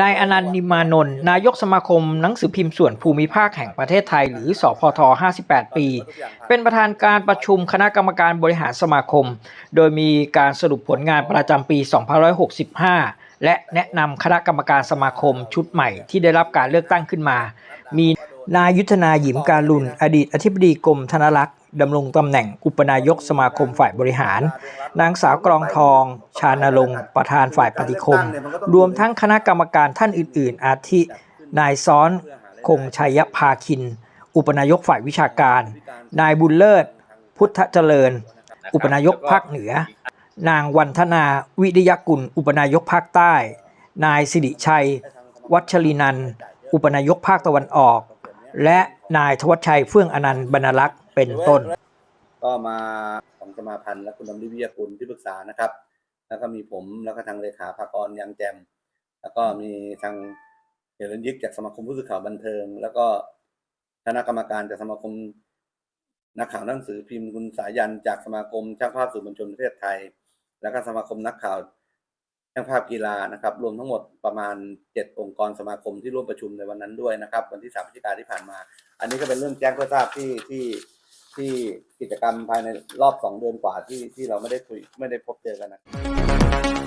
นายอนันต์นิมมานนท์นายกสมาคมหนังสือพิมพ์ส่วนภูมิภาคแห่งประเทศไทย หรือสพท 58 ปี เป็นประธานการประชุมคณะกรรมการบริหารสมาคม โดยมีการสรุปผลงานประจำปี 2565 และแนะนำคณะกรรมการสมาคมชุดใหม่ที่ได้รับการเลือกตั้งขึ้นมา มี นายยุทธนาหยิมการุณอดีตอธิบดีกรมธนรักษ์ดำรงตำแหน่งอุปนายกสมาคมฝ่ายบริหาร นางสาวกรองทอง ชานรงค์ประธานฝ่ายปฏิคม รวมทั้งคณะกรรมการท่านอื่น ๆ อาทิ นายซ้อน คงชัยภาคิน อุปนายกฝ่ายวิชาการ นายบุญเลิศ พุทธเจริญ อุปนายกภาคเหนือ นางวันธนาวิริยกุล อุปนายกภาคใต้ นายสิริชัย วัชรินันอุปนายกภาคตะวันออก และนายทวัชชัยเฟื่องอนันต์บรรลักษ์เป็นต้น ก็มาของสมาพันธ์และคุณดำริวิยากุลที่ปรึกษานะครับ แล้วก็มีผมแล้วก็ทางเลขาภากรยังแจม แล้วก็มีทางเฮเลนยิกจากสมาคมผู้สื่อข่าวบันเทิง แล้วก็คณะกรรมการจากสมาคมนักข่าวหนังสือพิมพ์คุณสายันจากสมาคมช่างภาพสื่อมวลชนประเทศไทย แล้วก็สมาคมนักข่าว ช่างภาพกีฬานะครับรวมทั้งหมดประมาณเจ็ดองค์กรสมาคมที่ร่วมประชุมในวันนั้นด้วยนะครับ วันที่สามพฤศจิกาที่ผ่านมา อันนี้ก็เป็นเรื่องแจ้งเพื่อทราบที่ที่ที่กิจกรรมภายในรอบสองเดือนกว่าที่ที่เราไม่ได้คุยไม่ได้พบเจอกันนะ